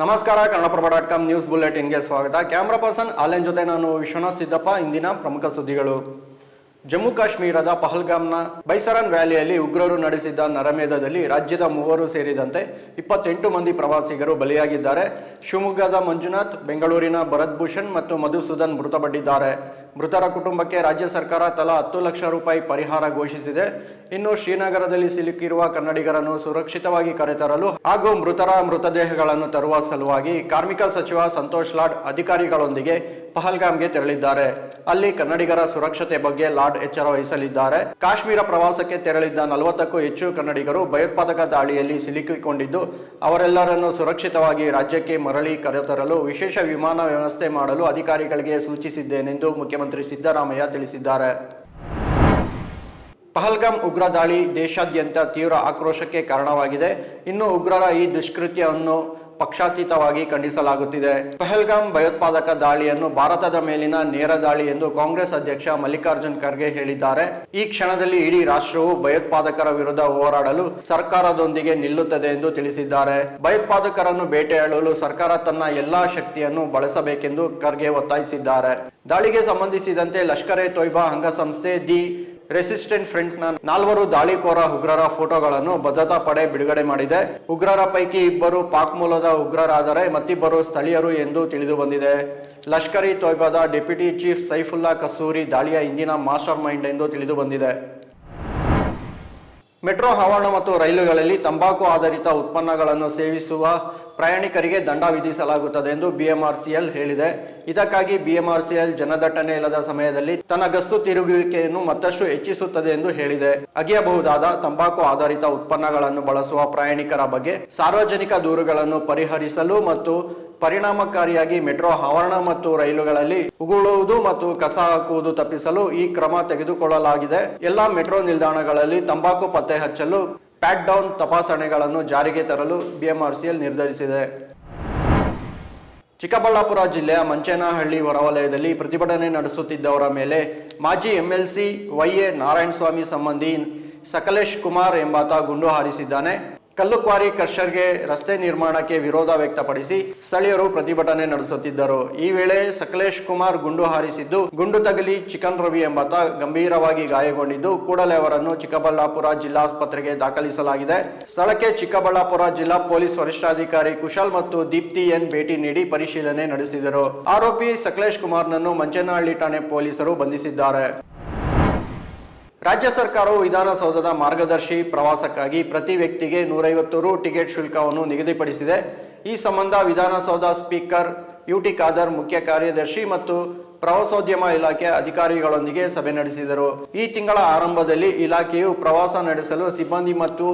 ನಮಸ್ಕಾರ Kannadaprabha dot com news ಬುಲೆಟಿನ್ಗೆ ಸ್ವಾಗತ. ಕ್ಯಾಮ್ರಾ ಪರ್ಸನ್ ಆಲೆನ್ ಜೊತೆ ನಾನು ವಿಶ್ವನಾಥ್ ಸಿದ್ದಪ್ಪ. ಇಂದಿನ ಪ್ರಮುಖ ಸುದ್ದಿಗಳು. ಜಮ್ಮು ಕಾಶ್ಮೀರದ ಪಹಲ್ಗಾಮ್ನ ಬೈಸರನ್ ವ್ಯಾಲಿಯಲ್ಲಿ ಉಗ್ರರು ನಡೆಸಿದ್ದ ನರಮೇಧದಲ್ಲಿ ರಾಜ್ಯದ ಮೂವರು ಸೇರಿದಂತೆ ಇಪ್ಪತ್ತೆಂಟು ಮಂದಿ ಪ್ರವಾಸಿಗರು ಬಲಿಯಾಗಿದ್ದಾರೆ. ಶಿವಮೊಗ್ಗದ ಮಂಜುನಾಥ್, ಬೆಂಗಳೂರಿನ ಭರತ್ ಭೂಷಣ್ ಮತ್ತು ಮಧುಸೂದನ್ ಮೃತಪಟ್ಟಿದ್ದಾರೆ. ಮೃತರ ಕುಟುಂಬಕ್ಕೆ ರಾಜ್ಯ ಸರ್ಕಾರ ತಲಾ ಹತ್ತು ಲಕ್ಷ ರೂಪಾಯಿ ಪರಿಹಾರ ಘೋಷಿಸಿದೆ. ಇನ್ನು ಶ್ರೀನಗರದಲ್ಲಿ ಸಿಲುಕಿರುವ ಕನ್ನಡಿಗರನ್ನು ಸುರಕ್ಷಿತವಾಗಿ ಕರೆತರಲು ಹಾಗೂ ಮೃತರ ಮೃತದೇಹಗಳನ್ನು ತರುವ ಸಲುವಾಗಿ ಕಾರ್ಮಿಕ ಸಚಿವ ಸಂತೋಷ್ ಲಾಡ್ ಅಧಿಕಾರಿಗಳೊಂದಿಗೆ ಪಹಲ್ಗಾಮ್ಗೆ ತೆರಳಿದ್ದಾರೆ. ಅಲ್ಲಿ ಕನ್ನಡಿಗರ ಸುರಕ್ಷತೆ ಬಗ್ಗೆ ಲಾರ್ಡ್ ಎಚ್ಚರ ವಹಿಸಲಿದ್ದಾರೆ. ಕಾಶ್ಮೀರ ಪ್ರವಾಸಕ್ಕೆ ತೆರಳಿದ್ದ ನಲವತ್ತಕ್ಕೂ ಹೆಚ್ಚು ಕನ್ನಡಿಗರು ಭಯೋತ್ಪಾದಕ ದಾಳಿಯಲ್ಲಿ ಸಿಲುಕಿಕೊಂಡಿದ್ದು, ಅವರೆಲ್ಲರನ್ನು ಸುರಕ್ಷಿತವಾಗಿ ರಾಜ್ಯಕ್ಕೆ ಮರಳಿ ಕರೆತರಲು ವಿಶೇಷ ವಿಮಾನ ವ್ಯವಸ್ಥೆ ಮಾಡಲು ಅಧಿಕಾರಿಗಳಿಗೆ ಸೂಚಿಸಿದ್ದೇನೆಂದು ಮುಖ್ಯಮಂತ್ರಿ ಸಿದ್ದರಾಮಯ್ಯ ತಿಳಿಸಿದ್ದಾರೆ. ಪಹಲ್ಗಾಮ್ ಉಗ್ರ ದಾಳಿ ದೇಶಾದ್ಯಂತ ತೀವ್ರ ಆಕ್ರೋಶಕ್ಕೆ ಕಾರಣವಾಗಿದೆ. ಇನ್ನು ಉಗ್ರರ ಈ ದುಷ್ಕೃತ್ಯವನ್ನು ಪಕ್ಷಾತೀತವಾಗಿ ಖಂಡಿಸಲಾಗುತ್ತಿದೆ. ಪಹಲ್ಗಾಮ್ ಭಯೋತ್ಪಾದಕ ದಾಳಿಯನ್ನು ಭಾರತದ ಮೇಲಿನ ನೇರ ದಾಳಿ ಎಂದು ಕಾಂಗ್ರೆಸ್ ಅಧ್ಯಕ್ಷ ಮಲ್ಲಿಕಾರ್ಜುನ್ ಖರ್ಗೆ ಹೇಳಿದ್ದಾರೆ. ಈ ಕ್ಷಣದಲ್ಲಿ ಇಡೀ ರಾಷ್ಟ್ರವು ಭಯೋತ್ಪಾದಕರ ವಿರುದ್ಧ ಹೋರಾಡಲು ಸರ್ಕಾರದೊಂದಿಗೆ ನಿಲ್ಲುತ್ತದೆ ಎಂದು ತಿಳಿಸಿದ್ದಾರೆ. ಭಯೋತ್ಪಾದಕರನ್ನು ಬೇಟೆಯಾಡಲು ಸರ್ಕಾರ ತನ್ನ ಎಲ್ಲಾ ಶಕ್ತಿಯನ್ನು ಬಳಸಬೇಕೆಂದು ಖರ್ಗೆ ಒತ್ತಾಯಿಸಿದ್ದಾರೆ. ದಾಳಿಗೆ ಸಂಬಂಧಿಸಿದಂತೆ ಲಷ್ಕರ್ ತೊಯ್ಬಾ ಅಂಗಸಂಸ್ಥೆ ದಿ ರೆಸಿಸ್ಟೆಂಟ್ ಫ್ರಂಟ್ನ ನಾಲ್ವರು ದಾಳಿಕೋರ ಉಗ್ರರ ಫೋಟೋಗಳನ್ನು ಭದ್ರತಾ ಪಡೆ ಬಿಡುಗಡೆ ಮಾಡಿದೆ. ಉಗ್ರರ ಪೈಕಿ ಇಬ್ಬರು ಪಾಕ್ ಮೂಲದ ಉಗ್ರರಾದರೆ ಮತ್ತಿಬ್ಬರು ಸ್ಥಳೀಯರು ಎಂದು ತಿಳಿದು ಬಂದಿದೆ ಲಷ್ಕರಿ ತೊಯ್ಬಾದ ಡೆಪ್ಯೂಟಿ ಚೀಫ್ ಸೈಫುಲ್ಲಾ ಕಸೂರಿ ದಾಳಿಯ ಹಿಂದಿನ ಮಾಸ್ಟರ್ ಮೈಂಡ್ ಎಂದು ತಿಳಿದು ಬಂದಿದೆ ಮೆಟ್ರೋ ಆವರಣ ಮತ್ತು ರೈಲುಗಳಲ್ಲಿ ತಂಬಾಕು ಆಧಾರಿತ ಉತ್ಪನ್ನಗಳನ್ನು ಸೇವಿಸುವ ಪ್ರಯಾಣಿಕರಿಗೆ ದಂಡ ವಿಧಿಸಲಾಗುತ್ತದೆ ಎಂದು ಬಿಎಂಆರ್ಸಿಎಲ್ ಹೇಳಿದೆ. ಇದಕ್ಕಾಗಿ ಬಿಎಂಆರ್ಸಿಎಲ್ ಜನದಟ್ಟಣೆ ಇಲ್ಲದ ಸಮಯದಲ್ಲಿ ತನ್ನ ಗಸ್ತು ತಿರುಗುವಿಕೆಯನ್ನು ಮತ್ತಷ್ಟು ಹೆಚ್ಚಿಸುತ್ತದೆ ಎಂದು ಹೇಳಿದೆ. ಅಗೆಯಬಹುದಾದ ತಂಬಾಕು ಆಧಾರಿತ ಉತ್ಪನ್ನಗಳನ್ನು ಬಳಸುವ ಪ್ರಯಾಣಿಕರ ಬಗ್ಗೆ ಸಾರ್ವಜನಿಕ ದೂರುಗಳನ್ನು ಪರಿಹರಿಸಲು ಮತ್ತು ಪರಿಣಾಮಕಾರಿಯಾಗಿ ಮೆಟ್ರೋ ಆವರಣ ಮತ್ತು ರೈಲುಗಳಲ್ಲಿ ಉಗುಳುವುದು ಮತ್ತು ಕಸ ಹಾಕುವುದು ತಪ್ಪಿಸಲು ಈ ಕ್ರಮ ತೆಗೆದುಕೊಳ್ಳಲಾಗಿದೆ. ಎಲ್ಲಾ ಮೆಟ್ರೋ ನಿಲ್ದಾಣಗಳಲ್ಲಿ ತಂಬಾಕು ಪತ್ತೆ ಹಚ್ಚಲು ಪ್ಯಾಟ್ ಡೌನ್ ತಪಾಸಣೆಗಳನ್ನು ಜಾರಿಗೆ ತರಲು ಬಿಎಂಆರ್ಸಿಎಲ್ ನಿರ್ಧರಿಸಿದೆ. ಚಿಕ್ಕಬಳ್ಳಾಪುರ ಜಿಲ್ಲೆಯ ಮಂಚೇನಹಳ್ಳಿ ಹೊರವಲಯದಲ್ಲಿ ಪ್ರತಿಭಟನೆ ನಡೆಸುತ್ತಿದ್ದವರ ಮೇಲೆ ಮಾಜಿ ಎಂಎಲ್ಸಿ ವೈಎ ನಾರಾಯಣಸ್ವಾಮಿ ಸಂಬಂಧಿ ಸಕಲೇಶ್ ಕುಮಾರ್ ಎಂಬಾತ ಗುಂಡು ಹಾರಿಸಿದ್ದಾನೆ. ಕಲ್ಲುಕ್ವಾರಿ ಕರ್ಷರ್ಗೆ ರಸ್ತೆ ನಿರ್ಮಾಣಕ್ಕೆ ವಿರೋಧ ವ್ಯಕ್ತಪಡಿಸಿ ಸ್ಥಳೀಯರು ಪ್ರತಿಭಟನೆ ನಡೆಸುತ್ತಿದ್ದರು. ಈ ವೇಳೆ ಸಕಲೇಶ್ ಕುಮಾರ್ ಗುಂಡು ಹಾರಿಸಿದ್ದು, ಗುಂಡು ತಗಲಿ ಚಿಕನ್ ರವಿ ಎಂಬಾತ ಗಂಭೀರವಾಗಿ ಗಾಯಗೊಂಡಿದ್ದು, ಕೂಡಲೇ ಅವರನ್ನು ಚಿಕ್ಕಬಳ್ಳಾಪುರ ಜಿಲ್ಲಾಸ್ಪತ್ರೆಗೆ ದಾಖಲಿಸಲಾಗಿದೆ. ಸ್ಥಳಕ್ಕೆ ಚಿಕ್ಕಬಳ್ಳಾಪುರ ಜಿಲ್ಲಾ ಪೊಲೀಸ್ ವರಿಷ್ಠಾಧಿಕಾರಿ ಕುಶಾಲ್ ಮತ್ತು ದೀಪ್ತಿ ಎನ್ ಭೇಟಿ ನೀಡಿ ಪರಿಶೀಲನೆ ನಡೆಸಿದರು. ಆರೋಪಿ ಸಕಲೇಶ್ ಕುಮಾರ್ನನ್ನು ಮಂಚನಹಳ್ಳಿ ಠಾಣೆ ಪೊಲೀಸರು ಬಂಧಿಸಿದ್ದಾರೆ. ರಾಜ್ಯ ಸರ್ಕಾರವು ವಿಧಾನಸೌಧದ ಮಾರ್ಗದರ್ಶಿ ಪ್ರವಾಸಕ್ಕಾಗಿ ಪ್ರತಿ ವ್ಯಕ್ತಿಗೆ ನೂರೈವತ್ತು ರು ಟಿಕೆಟ್ ಶುಲ್ಕವನ್ನು ನಿಗದಿಪಡಿಸಿದೆ. ಈ ಸಂಬಂಧ ವಿಧಾನಸೌಧ ಸ್ಪೀಕರ್ ಯುಟಿ ಖಾದರ್ ಮುಖ್ಯ ಕಾರ್ಯದರ್ಶಿ ಮತ್ತು ಪ್ರವಾಸೋದ್ಯಮ ಇಲಾಖೆ ಅಧಿಕಾರಿಗಳೊಂದಿಗೆ ಸಭೆ ನಡೆಸಿದರು. ಈ ತಿಂಗಳ ಆರಂಭದಲ್ಲಿ ಇಲಾಖೆಯು ಪ್ರವಾಸ ನಡೆಸಲು ಸಿಬ್ಬಂದಿ ಮತ್ತು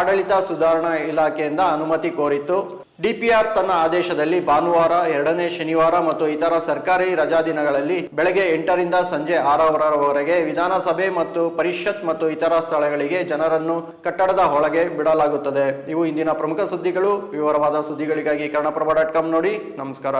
ಆಡಳಿತ ಸುಧಾರಣಾ ಇಲಾಖೆಯಿಂದ ಅನುಮತಿ ಕೋರಿತ್ತು. ಡಿಪಿಆರ್ ತನ್ನ ಆದೇಶದಲ್ಲಿ ಭಾನುವಾರ, ಎರಡನೇ ಶನಿವಾರ ಮತ್ತು ಇತರ ಸರ್ಕಾರಿ ರಜಾ ದಿನಗಳಲ್ಲಿ ಬೆಳಗ್ಗೆ ಎಂಟರಿಂದ ಸಂಜೆ ಆರರವರೆಗೆ ವಿಧಾನಸಭೆ ಮತ್ತು ಪರಿಷತ್ ಮತ್ತು ಇತರ ಸ್ಥಳಗಳಿಗೆ ಜನರನ್ನು ಕಟ್ಟಡದ ಒಳಗೆ ಬಿಡಲಾಗುತ್ತದೆ. ಇವು ಇಂದಿನ ಪ್ರಮುಖ ಸುದ್ದಿಗಳು. ವಿವರವಾದ ಸುದ್ದಿಗಳಿಗಾಗಿ ಕನ್ನಡಪ್ರಭ ಡಾಟ್ ಕಾಮ್ ನೋಡಿ. ನಮಸ್ಕಾರ.